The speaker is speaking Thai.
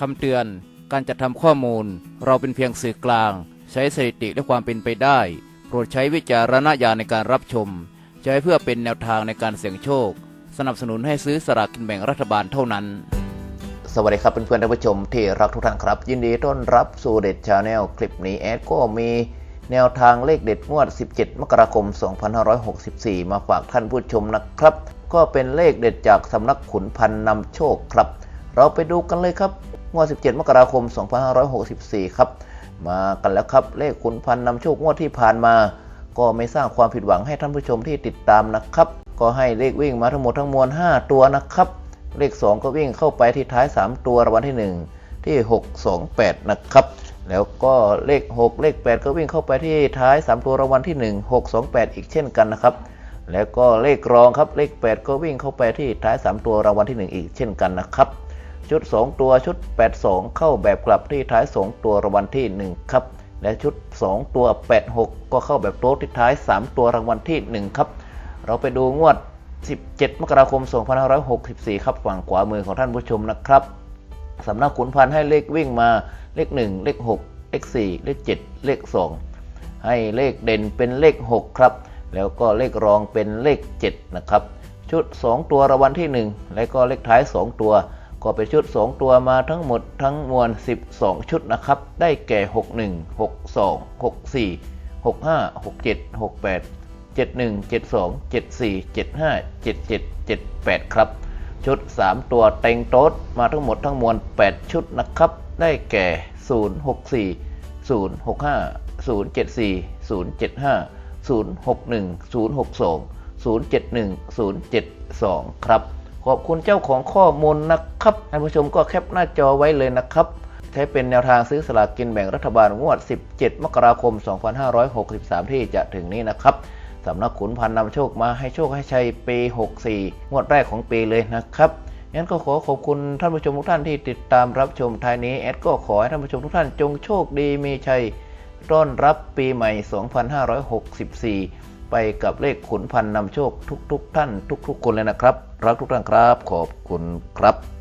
คำเตือน การจัดทำข้อมูล เราเป็นเพียงสื่อกลาง ใช้สถิติและความเป็นไปได้ โปรดใช้วิจารณญาณในการรับชม ใช้เพื่อเป็นแนวทางในการเสี่ยงโชค สนับสนุนให้ซื้อสลากกินแบ่งรัฐบาลเท่านั้น สวัสดีครับเพื่อนๆท่านผู้ชมที่รักทุกท่านครับ ยินดีต้อนรับสู่เด็ดชาแนลคลิปนี้แอดก็มีแนวทางเลขเด็ดงวด 17 มกราคม 2564 มาฝากท่านผู้ชมนะครับ ก็เป็นเลขเด็ดจากสำนักขุนพันนำโชคครับ เราไปดูกันเลยครับ งวด 17 มกราคม 2564 ครับ มากันแล้วครับ เลขขุนพันนำโชคงวดที่ผ่านมา ก็ไม่สร้างความผิดหวังให้ท่านผู้ชมที่ติดตามนะครับ ก็ให้เลขวิ่งมาทั้งหมดทั้งมวล 5 ตัวนะครับ เลข 2 ก็วิ่งเข้าไปที่ท้าย 3 ตัวรางวัลที่ 1 ที่ 6 2 8 นะครับ แล้วก็เลข 6 เลข 8 ก็วิ่งเข้าไปที่ท้าย 3 ตัวรางวัลที่ 1 6 2 8 อีกเช่นกันนะครับแล้วก็เลขรองครับเลข 8 ก็วิ่งเข้าไปที่ท้าย 3 ตัวรางวัลที่ 1 อีกเช่นกันนะครับ ชุด 2 ตัวชุด 82 เข้าแบบกลับที่ท้าย 2 ตัวรางวัลที่ 1 ครับ และชุด 2 ตัว 86 ก็เข้าแบบโต๊ะที่ท้าย 3 ตัวรางวัลที่ 1 ครับ เราไปดูงวด 17 มกราคม 2564 ครับฝั่งขวามือของท่านผู้ชมนะครับสำนักขุนพันธ์ให้เลขวิ่งมาเลข 1 เลข 6 เลข 4 เลข 7 เลข 2 ให้เลขเด่นเป็นเลข 6 ครับ แล้วก็เลขรองเป็นเลข 7 นะครับ ชุด 2 ตัวรางวัลที่ 1 และก็เลขท้าย 2 ตัว ก็เป็นชุด 2 ตัวมาทั้งหมดทั้งมวล 12 ชุดนะครับ ได้แก่ 61 62 64 65 67 68 71 72 74 75 77 78 ครับ ชุด 3 ตัวเต็งโต๊ดมาทั้งหมดทั้งมวล 8 ชุดนะครับ ได้แก่ 064 065 074 075 061 062 071 072 ครับ ขอบคุณเจ้าของข้อมูลนะครับท่านผู้ชมก็แคปหน้าจอไว้เลยนะครับใช้เป็นแนวทางซื้อสลากกินแบ่งรัฐบาลงวด 17 มกราคม 2563 ที่จะถึงนี้นะครับสำนักขุนพันนำโชคมาให้โชคให้ชัยปี 64 งวดแรกของปีเลยนะครับงั้นก็ขอขอบคุณท่านผู้ชมทุกท่านที่ติดตามรับชมท้ายนี้แอดก็ขอให้ท่านผู้ชมทุกท่านจงโชคดีมีชัยต้อนรับปีใหม่ 2564 ไปกับเลขขุนพันนำโชคทุก ๆ ท่านทุก ๆ คนเลยนะครับ รักทุกท่านครับ ขอบคุณครับ